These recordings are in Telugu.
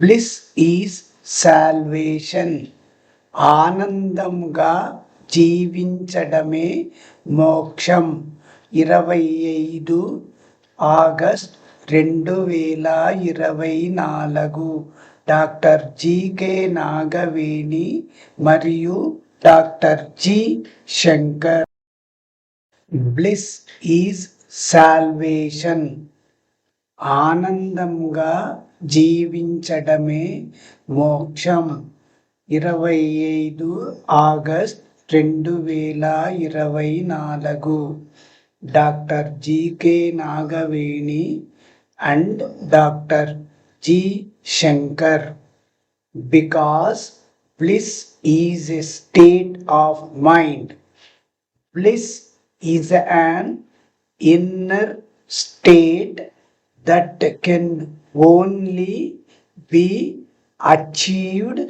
బ్లిస్ ఈజ్ సాల్వేషన్ ఆనందంగా జీవించడమే మోక్షం ఇరవై ఐదు ఆగస్ట్ రెండు వేల ఇరవై నాలుగు డాక్టర్ జీకే నాగవేణి మరియు doctor G Shankar bliss is salvation ఆనందంగా జీవించడమే మోక్షం ఇరవై ఐదు ఆగస్ట్ రెండు వేల ఇరవై నాలుగు doctor GK Nagaveni and doctor G Shankar because bliss is a state of mind bliss is an inner state that can only be achieved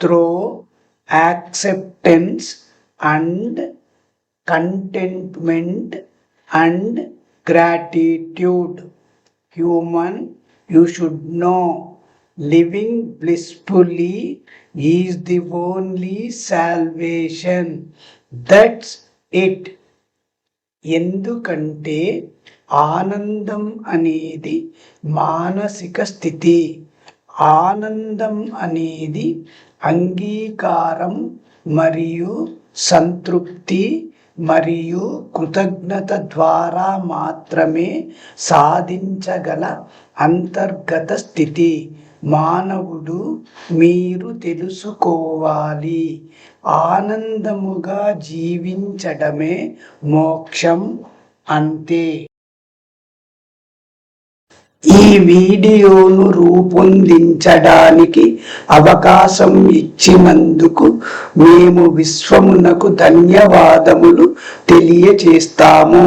through acceptance and contentment and gratitude. Human, you should know, living blissfully is the only salvation. That's it. Endukante ఆనందం అనేది మానసిక స్థితి ఆనందం అనేది అంగీకారం మరియు సంతృప్తి మరియు కృతజ్ఞత ద్వారా మాత్రమే సాధించగల అంతర్గత స్థితి మానవుడు మీరు తెలుసుకోవాలి ఆనందముగా జీవించడమే మోక్షం అంతే ఈ వీడియోను రూపొందించడానికి అవకాశం ఇచ్చినందుకు మేము విశ్వమునకు ధన్యవాదములు తెలియచేస్తాము